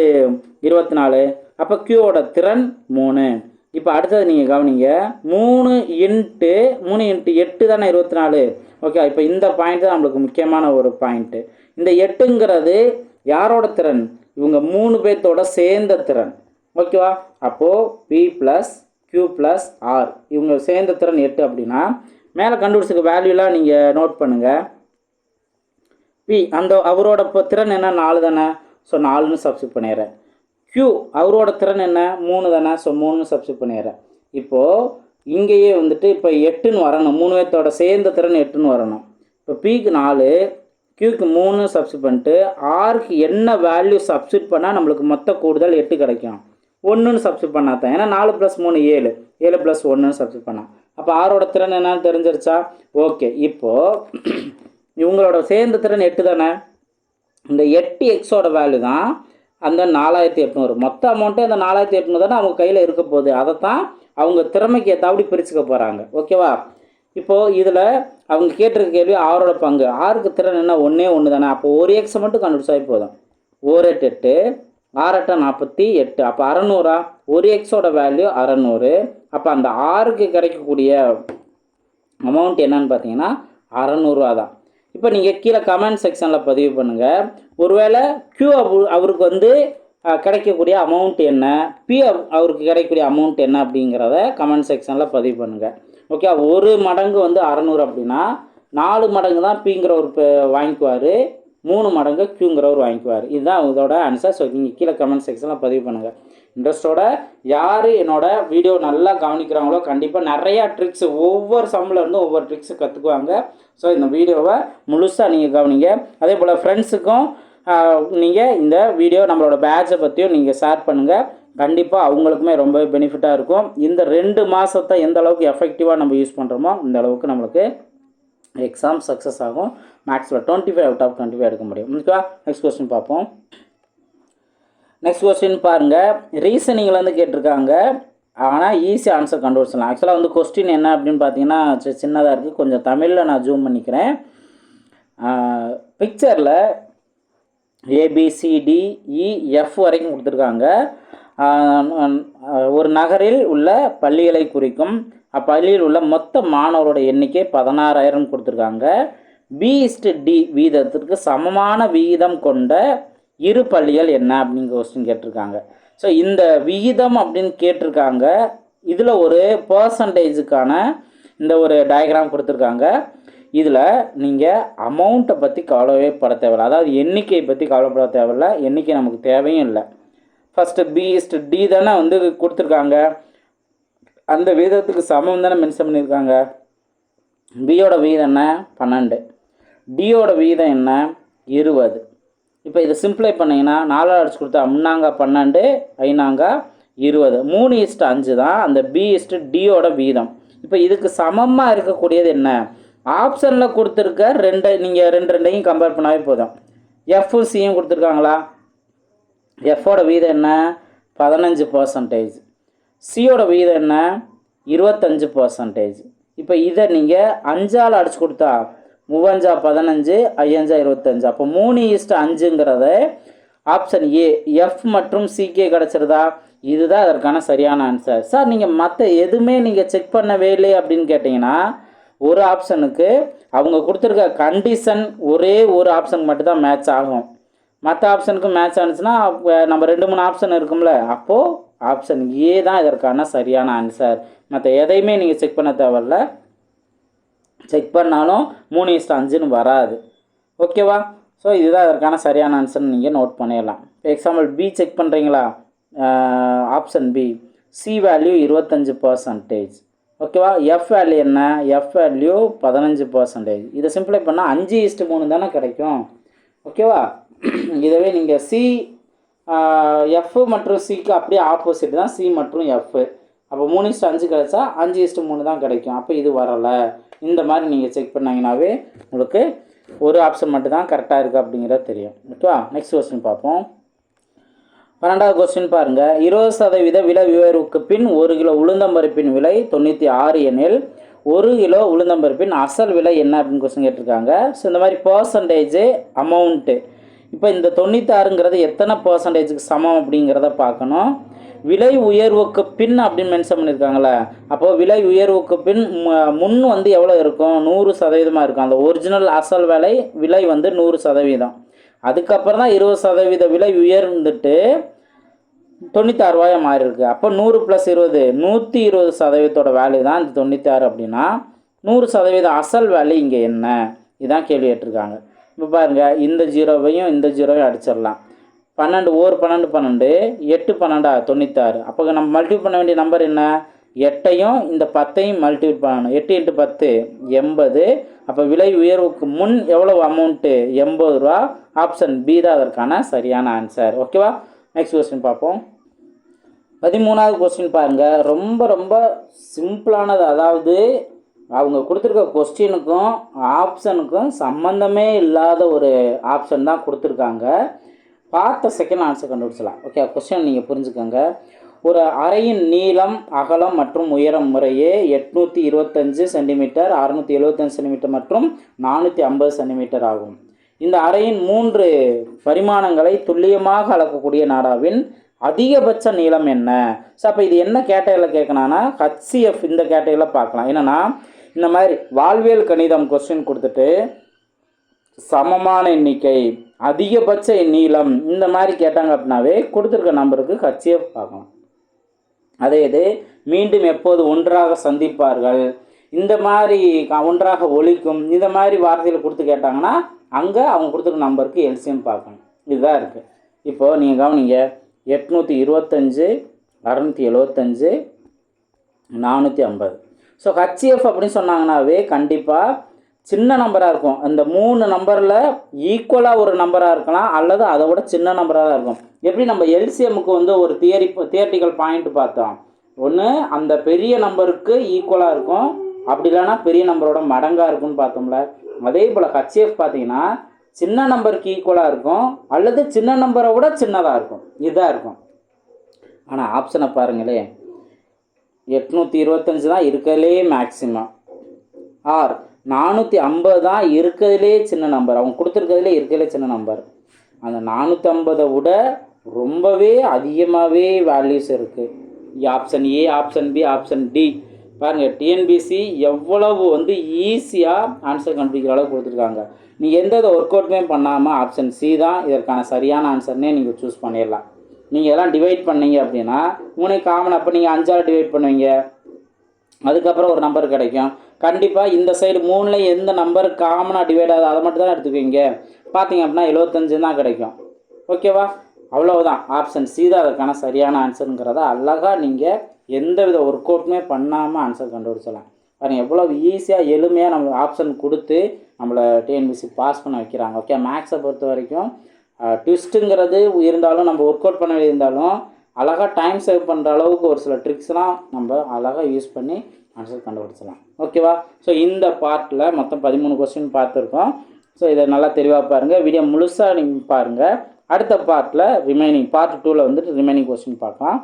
இருபத்தி நாலு அப்போ கியூவோட திறன் மூணு. இப்போ அடுத்தது நீங்கள் கவனிங்க. மூணு இன்ட்டு மூணு இன்ட்டு எட்டு தானே இருபத்தி நாலு ஓகே இப்போ இந்த பாயிண்ட் தான் நம்மளுக்கு முக்கியமான ஒரு பாயிண்ட்டு இந்த எட்டுங்கிறது யாரோட திறன்? இவங்க மூணு பேர்த்தோட சேர்ந்த திறன். ஓகேவா அப்போது P plus Q plus R இவங்க சேர்ந்த திறன் எட்டு அப்படின்னா மேலே கண்டுபிடிச்சிருக்க வேல்யூலாம் நீங்கள் நோட் பண்ணுங்கள் பி அந்த அவரோட இப்போ திறன் என்ன? நாலு தானே. ஸோ நாலுன்னு சப்ஸ்டியூட் பண்ணிடுறேன். க்யூ அவரோட திறன் என்ன? மூணு தானே. ஸோ மூணுன்னு சப்ஸ்டியூட் பண்ணிடுறேன். இப்போது இங்கேயே வந்துட்டு இப்போ எட்டுன்னு வரணும். மூணு பேர்த்தோட சேர்ந்த திறன் எட்டுன்னு வரணும். இப்போ பிக்கு நாலு கியூக்கு மூணு சப்ஸ்டியூட் பண்ணிட்டு ஆருக்கு என்ன வேல்யூ சப்ஸ்டியூட் பண்ணால் நம்மளுக்கு மொத்த கூடுதல் எட்டு கிடைக்கும்? ஒன்றுன்னு சப்ஸ்டியூட் பண்ணா தான். ஏன்னா நாலு ப்ளஸ் மூணு ஏழு. ஏழு ப்ளஸ் ஒன்றுன்னு சப்ஸ்டியூட் பண்ணால் அப்போ ஆரோட திறன் என்னன்னு தெரிஞ்சிருச்சா? ஓகே இப்போது இவங்களோட சேர்ந்த திறன் எட்டு தானே? இந்த எட்டு எக்ஸோட வேல்யூ தான் அந்த நாலாயிரத்தி எட்நூறு. மொத்த அமௌண்ட்டே அந்த நாலாயிரத்தி எட்நூறு தானே அவங்க கையில் இருக்க போகுது. அதை தான் அவங்க திறமைக்கு ஏற்றாப்படி பிரிச்சுக்க போகிறாங்க ஓகேவா இப்போது இதில் அவங்க கேட்டிருக்க கேள்வி ஆறோட பங்கு. ஆறுக்கு திறன் என்ன? ஒன்றே ஒன்று தானே. அப்போ ஒரு எக்ஸை மட்டும் கண்டுபிடிச்சாவே போதும். ஒரு எட்டு எட்டு ஆறட்ட நாற்பத்தி எட்டு. அப்போ அறநூறா? ஒரு எக்ஸோட வேல்யூ அறநூறு. அப்போ அந்த ஆறுக்கு கிடைக்கக்கூடிய அமௌண்ட் என்னன்னு பார்த்தீங்கன்னா அறநூறுவா தான். இப்போ நீங்கள் கீழே கமெண்ட் செக்ஷனில் பதிவு பண்ணுங்கள் ஒருவேளை க்யூ அவருக்கு வந்து கிடைக்கக்கூடிய அமௌண்ட் என்ன? P அவருக்கு கிடைக்கக்கூடிய அமௌண்ட் என்ன அப்படிங்கிறத கமெண்ட் செக்ஷனில் பதிவு பண்ணுங்கள் ஓகே ஒரு மடங்கு வந்து அறநூறு அப்படின்னா நாலு மடங்கு தான் பிங்கிற ஒரு வாங்கிக்குவார். மூணு மடங்கு க்யூங்கிறவர் வாங்கிக்குவார். இதுதான் இதோட ஆன்சர் ஸோ நீங்கள் கீழே கமெண்ட் செக்ஷனில் பதிவு பண்ணுங்கள் இன்ட்ரெஸ்டோட யார் என்னோடய வீடியோ நல்லா கவனிக்கிறாங்களோ கண்டிப்பாக நிறையா ட்ரிக்ஸ் ஒவ்வொரு சம்மில் இருந்தும் ஒவ்வொரு ட்ரிக்ஸு கற்றுக்குவாங்க ஸோ இந்த வீடியோவை முழுசாக நீங்கள் கவனிங்க. அதே போல் ஃப்ரெண்ட்ஸுக்கும் நீங்கள் இந்த வீடியோ நம்மளோட பேட்சை பற்றியும் நீங்கள் ஷேர் பண்ணுங்கள் கண்டிப்பாக அவங்களுக்குமே ரொம்ப பெனிஃபிட்டாக இருக்கும். இந்த ரெண்டு மாதத்தை எந்த அளவுக்கு எஃபெக்டிவாக நம்ம யூஸ் பண்ணுறோமோ இந்த அளவுக்கு நம்மளுக்கு எக்ஸாம் சக்ஸஸ் ஆகும். மேக்ஸில் twenty five out of twenty five எடுக்க முடியும். ஓகேவா நெக்ஸ்ட் கொஸ்டின் பார்ப்போம். நெக்ஸ்ட் கொஸ்டின் பாருங்கள் ரீசனிங்கில் வந்து கேட்டிருக்காங்க. ஆனால் ஈஸி ஆன்சர் கண்டுபிடிச்சலாம் ஆக்சுவலாக வந்து கொஸ்டின் என்ன அப்படின்னு பார்த்தீங்கன்னா சி- சின்னதாக இருக்குது கொஞ்சம் தமிழில் நான் ஜூம் பண்ணிக்கிறேன். பிக்சரில் ஏபிசிடிஇஎஃப் e, வரைக்கும் கொடுத்துருக்காங்க. ஒரு நகரில் உள்ள பள்ளிகளை குறிக்கும். அப்பள்ளியில் உள்ள மொத்த மாணவரோட எண்ணிக்கை பதினாறாயிரம் கொடுத்துருக்காங்க. பி டி வீதத்திற்கு சமமான விகிதம் கொண்ட இரு பள்ளிகள் என்ன அப்படிங்கிற கொஸ்டின் கேட்டிருக்காங்க. ஸோ இந்த விகிதம் அப்படின்னு கேட்டிருக்காங்க. இதில் ஒரு பர்சன்டேஜுக்கான இந்த ஒரு டயக்ராம் கொடுத்துருக்காங்க. இதில் நீங்கள் அமௌண்ட்டை பற்றி கவலையே பட தேவையில்ல. அதாவது எண்ணிக்கையை பற்றி கவலைப்பட தேவையில்ல. எண்ணிக்கை நமக்கு தேவையும் இல்லை. ஃபஸ்ட்டு பி இஸ்ட் டி தானே வந்து கொடுத்துருக்காங்க. அந்த விகிதத்துக்கு சமம் தானே மென்ஷன் பண்ணியிருக்காங்க. பியோட வீதம் என்ன? பன்னெண்டு. டியோட விகிதம் என்ன? இருபது. இப்போ இதை சிம்பிளை பண்ணிங்கன்னா நாலாவது அடிச்சு கொடுத்தா முன்னாங்க பன்னெண்டு ஐநாங்க இருபது. மூணு இஸ்ட்டு அஞ்சு தான். அந்த பி இஸ்ட்டு டியோட வீதம். இப்போ இதுக்கு சமமாக இருக்கக்கூடியது என்ன? ஆப்ஷனில் கொடுத்துருக்க ரெண்டு நீங்கள் ரெண்டு ரெண்டையும் கம்பேர் பண்ணாவே போதும். எஃப்பும் சியும் கொடுத்துருக்காங்களா? எஃப்போட வீதம் என்ன? பதினஞ்சு பர்சன்டேஜ் சியோட வீதம் என்ன? இருபத்தஞ்சு பர்சன்டேஜ் இப்போ இதை நீங்கள் அஞ்சால் அடிச்சு கொடுத்தா மூவஞ்சா பதினஞ்சு ஐயஞ்சா இருபத்தஞ்சு. அப்போ மூணு ஈஸ்ட் அஞ்சுங்கிறத ஆப்ஷன் ஏ எஃப் மற்றும் சிகே கிடச்சிருதா? இதுதான் அதற்கான சரியான ஆன்சர் சார் நீங்கள் மற்ற எதுவுமே நீங்கள் செக் பண்ணவே இல்லை அப்படின்னு கேட்டிங்கன்னா ஒரு ஆப்ஷனுக்கு அவங்க கொடுத்துருக்க கண்டிஷன் ஒரே ஒரு ஆப்ஷன் மட்டும்தான் மேட்ச் ஆகும். மற்ற ஆப்ஷனுக்கு மேட்ச் ஆனிச்சுன்னா நம்ம ரெண்டு மூணு ஆப்ஷன் இருக்கும்ல. அப்போது ஆப்ஷன் ஏ தான் இதற்கான சரியான ஆன்சர் மற்ற எதையுமே நீங்கள் செக் பண்ண தேவையில்ல. செக் பண்ணாலும் மூணு இஸ்ட் அஞ்சுன்னு வராது. ஓகேவா? ஸோ இதுதான் அதற்கான சரியான ஆன்சர்னு நீங்கள் நோட் பண்ணிடலாம். எக்ஸாம்பிள் பி செக் பண்ணுறீங்களா ஆப்ஷன் பி சி வேல்யூ இருபத்தஞ்சு பர்சன்டேஜ் ஓகேவா? எஃப் வேல்யூ என்ன? எஃப் வேல்யூ பதினஞ்சு பர்சன்டேஜ் இதை சிம்பிளை பண்ணால் அஞ்சு இஸ்ட்டு மூணு தானே கிடைக்கும். ஓகேவா? இதவே நீங்கள் சி எஃப் மற்றும் சிக்கு அப்படியே ஆப்போசிட் தான். சி மற்றும் எஃப் அப்போ மூணு இஸ்ட்டு அஞ்சு கிடைச்சா அஞ்சு இஸ்ட்டு மூணு தான் கிடைக்கும். அப்போ இது வரலை. இந்த மாதிரி நீங்கள் செக் பண்ணிங்கனாவே உங்களுக்கு ஒரு ஆப்ஷன் மட்டும் தான் கரெக்டாக இருக்குது அப்படிங்கிறது தெரியும். ஓகேவா? நெக்ஸ்ட் கொஸ்டின் பார்ப்போம். பன்னெண்டாவது கொஸ்டின் பாருங்கள் இருபது சதவீத விலை உயர்வுக்கு பின் ஒரு கிலோ உளுந்தம்பருப்பின் விலை தொண்ணூற்றி ஆறு எனில் ஒரு கிலோ உளுந்தம்பருப்பின் அசல் விலை என்ன அப்படின்னு கொஸ்டின் கேட்டிருக்காங்க. ஸோ இந்த மாதிரி பர்சன்டேஜு அமௌண்ட்டு இப்போ இந்த தொண்ணூத்தாறுங்கிறது எத்தனை பர்சன்டேஜுக்கு சமம் அப்படிங்கிறத பார்க்கணும். விலை உயர்வுக்கு பின் அப்படின்னு மென்ஷன் பண்ணியிருக்காங்களே அப்போது விலை உயர்வுக்கு பின் மு- முன் வந்து எவ்வளோ இருக்கும்? நூறு சதவீதமாக இருக்கும். அந்த ஒரிஜினல் அசல் விலை விலை வந்து நூறு சதவீதம். அதுக்கப்புறம் தான் இருபது சதவீத விலை உயர்ந்துட்டு தொண்ணூத்தாறு ரூபாயா மாறி இருக்கு. அப்போ நூறு ப்ளஸ் இருபது நூற்றி இருபது சதவீதத்தோட வேல்யூ தான் இந்த தொண்ணூத்தாறு அப்படின்னா நூறு சதவீத அசல் வேல்யூ இங்கே என்ன? இதுதான் கேள்வி கேட்டிருக்காங்க. இப்போ பாருங்கள் இந்த ஜீரோவையும் இந்த ஜீரோவையும் அடிச்சிடலாம். பன்னெண்டு ஓர் பன்னெண்டு பன்னெண்டு எட்டு பன்னெண்டா தொண்ணூத்தாறு. அப்போ நம்ம மல்டிபிள் பண்ண வேண்டிய நம்பர் என்ன? எட்டையும் இந்த பத்தையும் மல்டிபிள் பண்ணணும். எட்டு எட்டு பத்து எண்பது. அப்போ விலை உயர்வுக்கு முன் எவ்வளவு அமௌண்ட்டு எண்பது ரூபா. ஆப்ஷன் பி தான் அதற்கான சரியான ஆன்சர் ஓகேவா நெக்ஸ்ட் கொஸ்டின் பார்ப்போம். பதிமூணாவது கொஸ்டின் பாருங்க. ரொம்ப ரொம்ப சிம்பிளானது அதாவது அவங்க கொடுத்துருக்க கொஸ்டினுக்கும் ஆப்ஷனுக்கும் சம்மந்தமே இல்லாத ஒரு ஆப்ஷன் தான் கொடுத்துருக்காங்க. பார்த்த செகண்ட் ஆன்சர் கண்டுபிடிச்சலாம் ஓகே கொஸ்டின் நீங்கள் புரிஞ்சுக்கோங்க. ஒரு அறையின் நீளம் அகலம் மற்றும் உயரம் முறையே எட்நூற்றி இருபத்தஞ்சு சென்டிமீட்டர் அறுநூற்றி எழுபத்தஞ்சு சென்டிமீட்டர் மற்றும் நானூற்றி ஐம்பது சென்டிமீட்டர் ஆகும். இந்த அறையின் மூன்று பரிமாணங்களை துல்லியமாக அளக்கக்கூடிய நாடாவின் அதிகபட்ச நீளம் என்ன? ஸோ அப்போ இது என்ன கேட்டகரியில் கேட்கணும்னா ஹச்சிஎஃப் இந்த கேட்டகரியில் பார்க்கலாம். என்னென்னா இந்த மாதிரி வாழ்வியல் கணிதம் கொஸ்டின் கொடுத்துட்டு சமமான எண்ணிக்கை அதிகபட்ச நீளம். இந்த மாதிரி கேட்டாங்க அப்படின்னாவே கொடுத்துருக்க நம்பருக்கு கட்சியை பார்க்கலாம் அதே இது மீண்டும் எப்போது ஒன்றாக சந்திப்பார்கள்? இந்த மாதிரி ஒன்றாக ஒழிக்கும் இந்த மாதிரி வார்த்தையில் கொடுத்து கேட்டாங்கன்னா அங்கே அவங்க கொடுத்துருக்க நம்பருக்கு எல்சியம் பார்க்கணும். இதுதான் இருக்குது இப்போது நீங்கள் கவனிங்க எட்நூற்றி இருபத்தஞ்சு அறநூற்றி எழுபத்தஞ்சு நானூற்றி ஐம்பது. ஸோ ஹச்சிஎஃப் அப்படின்னு சொன்னாங்கன்னாவே கண்டிப்பாக சின்ன நம்பராக இருக்கும். அந்த மூணு நம்பரில் ஈக்குவலாக ஒரு நம்பராக இருக்கலாம் அல்லது அதை விட சின்ன நம்பராக தான் இருக்கும். எப்படி நம்ம எல்சிஎம்முக்கு வந்து ஒரு தியரி தியரிட்டிக்கல் பாயிண்ட் பார்த்தோம்? ஒன்று அந்த பெரிய நம்பருக்கு ஈக்குவலாக இருக்கும். அப்படி இல்லைன்னா பெரிய நம்பரோட மடங்காக இருக்கும்னு பார்த்தோம்ல. அதே போல் ஹச்எஃப் பார்த்தீங்கன்னா சின்ன நம்பருக்கு ஈக்குவலாக இருக்கும் அல்லது சின்ன நம்பரை விட சின்னதாக இருக்கும். இதாக இருக்கும். ஆனால் ஆப்ஷனை பாருங்களேன் எட்நூற்றி இருபத்தஞ்சு தான் இருக்கிறதுலே மேக்ஸிமம் ஆர் நானூற்றி ஐம்பது தான் இருக்கிறதுலே சின்ன நம்பர் அவங்க கொடுத்துருக்கிறதுலே இருக்கிறதுலே சின்ன நம்பர் அந்த நானூற்றி ஐம்பதை விட ரொம்பவே அதிகமாகவே வேல்யூஸ் இருக்குது option A option B option D பாருங்கள் டிஎன்பிசி எவ்வளவு வந்து ஈஸியாக ஆன்சர் கண்டுபிடிக்கிற அளவுக்கு கொடுத்துருக்காங்க. நீங்கள் எந்த ஒர்க் அவுட்டுமே பண்ணாமல் ஆப்ஷன் சி தான் இதற்கான சரியான ஆன்சர்னே நீங்கள் சூஸ் பண்ணிடலாம். நீங்கள் இதெல்லாம் டிவைட் பண்ணீங்க அப்படின்னா மூணு காமன் அப்போ நீங்கள் அஞ்சால் டிவைட் பண்ணுவீங்க. அதுக்கப்புறம் ஒரு நம்பர் கிடைக்கும். கண்டிப்பாக இந்த சைடு மூணில் எந்த நம்பர் காமனாக டிவைட் ஆகுது. அதை மட்டும் தான் எடுத்துக்குவீங்க. பார்த்தீங்க அப்படின்னா எழுபத்தஞ்சு தான் கிடைக்கும். ஓகேவா அவ்வளவுதான். ஆப்ஷன் சி தான் அதுக்கான சரியான ஆன்சருங்கிறத அழகாக நீங்கள் எந்த வித ஒர்க் அவுட்டுமே பண்ணாமல் ஆன்சர் கண்டுபிடிச்சலாம் பாருங்கள் எவ்வளோ ஈஸியாக எளிமையாக நம்மளுக்கு ஆப்ஷன் கொடுத்து நம்மளை டிஎன்பிசி பாஸ் பண்ண வைக்கிறாங்க. ஓகே மேக்ஸை பொறுத்த வரைக்கும் ட்விஸ்ட்டுங்கிறது இருந்தாலும் நம்ம ஒர்க் அவுட் பண்ண இருந்தாலும் அழகாக டைம் சேவ் பண்ணுற அளவுக்கு ஒரு சில ட்ரிக்ஸ்லாம் நம்ம அழகாக யூஸ் பண்ணி ஆன்சர் கண்டுபிடிச்சலாம் ஓகேவா ஸோ இந்த பார்ட்டில் மொத்தம் பதிமூணு கொஸ்டின் பார்த்துருக்கோம். ஸோ இதை நல்லா தெளிவாக பாருங்கள் வீடியோ முழுசாக நீங்கள் பாருங்கள் அடுத்த பார்ட்டில் ரிமைனிங் பார்ட் டூவில் வந்துட்டு ரிமைனிங் கொஸ்டின் பார்க்கலாம்.